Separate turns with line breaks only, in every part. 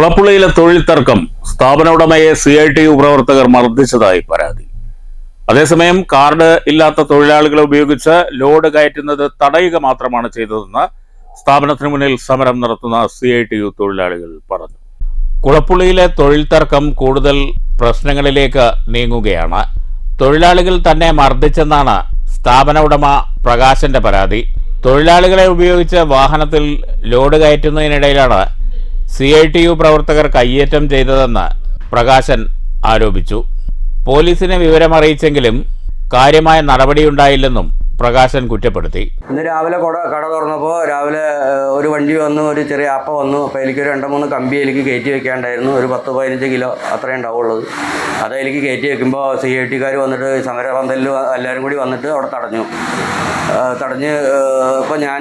കുളപ്പുള്ളിയിലെ തൊഴിൽ തർക്കം സ്ഥാപന ഉടമയെ സി ഐ ടി യു പ്രവർത്തകർ മർദ്ദിച്ചതായി പരാതി. അതേസമയം കാർഡ് ഇല്ലാത്ത തൊഴിലാളികളെ ഉപയോഗിച്ച് ലോഡ് കയറ്റുന്നത് തടയുക മാത്രമാണ് ചെയ്തതെന്ന് സ്ഥാപനത്തിന് മുന്നിൽ സമരം നടത്തുന്ന സി ഐ ടി യു തൊഴിലാളികൾ പറഞ്ഞു. കുളപ്പുള്ളിയിലെ തൊഴിൽ തർക്കം കൂടുതൽ പ്രശ്നങ്ങളിലേക്ക് നീങ്ങുകയാണ്. തൊഴിലാളികൾ തന്നെ മർദ്ദിച്ചെന്നാണ് സ്ഥാപന ഉടമ പ്രകാശന്റെ പരാതി. തൊഴിലാളികളെ ഉപയോഗിച്ച് വാഹനത്തിൽ ലോഡ് കയറ്റുന്നതിനിടയിലാണ് സി ഐ ടി യു പ്രവർത്തകർ കയ്യേറ്റം ചെയ്തതെന്ന് പ്രകാശൻ ആരോപിച്ചു. പോലീസിനെ വിവരമറിയിച്ചെങ്കിലും കാര്യമായ നടപടിയുണ്ടായില്ലെന്നും പ്രകാശൻ കുറ്റപ്പെടുത്തി.
ഇന്ന് രാവിലെ കൊട കട തുറന്നപ്പോൾ രാവിലെ ഒരു വണ്ടി വന്നു ഒരു ചെറിയ ആപ്പ വന്നു. അപ്പോൾ എനിക്ക് രണ്ട് മൂന്ന് കമ്പി എനിക്ക് കയറ്റി വെക്കാണ്ടായിരുന്നു. ഒരു പത്ത് പതിനഞ്ച് കിലോ അത്രേ ഉണ്ടാവുള്ളത് അത് എനിക്ക് കയറ്റി വെക്കുമ്പോൾ സി ഐ ടിക്കാർ വന്നിട്ട് സമരപന്തലിൽ എല്ലാവരും കൂടി വന്നിട്ട് അവിടെ തടഞ്ഞു. തടഞ്ഞ് ഇപ്പോൾ ഞാൻ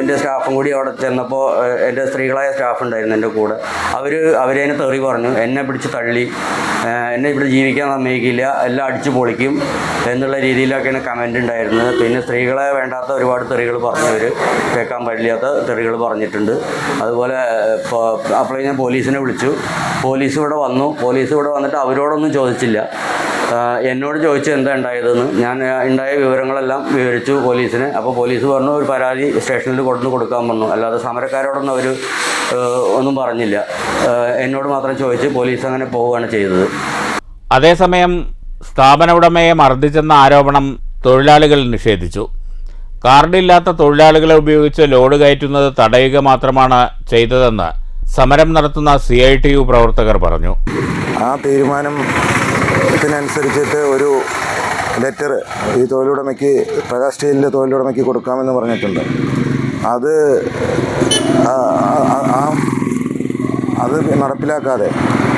എന്റെ സ്റ്റാഫും കൂടി അവിടെ ചെന്നപ്പോൾ എന്റെ സ്ത്രീകളായ സ്റ്റാഫ് ഉണ്ടായിരുന്നു എന്റെ കൂടെ. അവർ അവരതിനെ തെറി പറഞ്ഞു. എന്നെ പിടിച്ച് തള്ളി. എന്നെ ഇവിടെ ജീവിക്കാൻ സമ്മതിക്കില്ല. എല്ലാം അടിച്ചു പൊളിക്കും. എന്നുള്ള രീതിയിലൊക്കെയാണ് കമന്റ് ഉണ്ടായിരുന്നത്. പിന്നെ സ്ത്രീകളെ വേണ്ടാത്ത ഒരുപാട് തെറികൾ പറഞ്ഞവർ കേൾക്കാൻ പാടില്ലാത്ത തെറികൾ പറഞ്ഞിട്ടുണ്ട്. അതുപോലെ അപ്പോഴേ ഞാൻ പോലീസിനെ വിളിച്ചു. പോലീസ് ഇവിടെ വന്നു. പോലീസ് ഇവിടെ വന്നിട്ട് അവരോടൊന്നും ചോദിച്ചില്ല. എന്നോട് ചോദിച്ചു എന്താ ഉണ്ടായതെന്ന്. ഞാൻ ഉണ്ടായ വിവരങ്ങളെല്ലാം വിവരിച്ചു പോലീസിനെ. അപ്പോൾ പോലീസ് പറഞ്ഞു ഒരു പരാതി സ്റ്റേഷനിൽ കൊണ്ടു കൊടുക്കാൻ പറഞ്ഞു. അല്ലാതെ സമരക്കാരോടൊന്നും അവർ ഒന്നും പറഞ്ഞില്ല. എന്നോട് മാത്രം ചോദിച്ച് പോലീസ് അങ്ങനെ പോവുകയാണ് ചെയ്തത്.
അതേസമയം സ്ഥാപന ഉടമയെ മർദ്ദിച്ചെന്ന ആരോപണം തൊഴിലാളികൾ നിഷേധിച്ചു. കാർഡില്ലാത്ത തൊഴിലാളികളെ ഉപയോഗിച്ച് ലോഡ് കയറ്റുന്നത് തടയുക മാത്രമാണ് ചെയ്തതെന്ന് സമരം നടത്തുന്ന സി ഐ ടി യു പ്രവർത്തകർ പറഞ്ഞു.
ആ തീരുമാനത്തിനനുസരിച്ചിട്ട് ഒരു ലെറ്റർ ഈ തൊഴിലുടമയ്ക്ക് പ്രകാശ് സ്റ്റീലിന്റെ തൊഴിലുടമയ്ക്ക് കൊടുക്കാമെന്ന് പറഞ്ഞിട്ടുണ്ട്. അത് ആ- അത് നടപ്പിലാക്കാതെ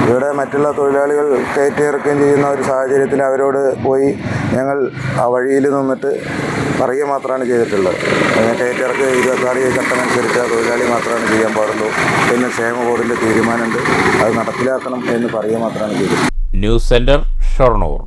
ഇവിടെ മറ്റുള്ള തൊഴിലാളികൾ കയറ്റി ഇറക്കുകയും ചെയ്യുന്ന ഒരു സാഹചര്യത്തിൽ അവരോട് പോയി ഞങ്ങൾ ആ വഴിയിൽ നിന്നിട്ട് പറയുക മാത്രമാണ് ചെയ്തിട്ടുള്ളത്. കയറ്റിറക്കുക ഇരുപത്താറ് ചട്ടമനുസരിച്ച് ആ തൊഴിലാളി മാത്രമാണ് ചെയ്യാൻ പാടുള്ളൂ. എന്ന് ക്ഷേമ ബോർഡിന്റെ തീരുമാനമുണ്ട്. അത് നടപ്പിലാക്കണം എന്ന് പറയുക മാത്രമാണ് ചെയ്തത്
ന്യൂസ് സെന്റർ ഷൊർണൂർ.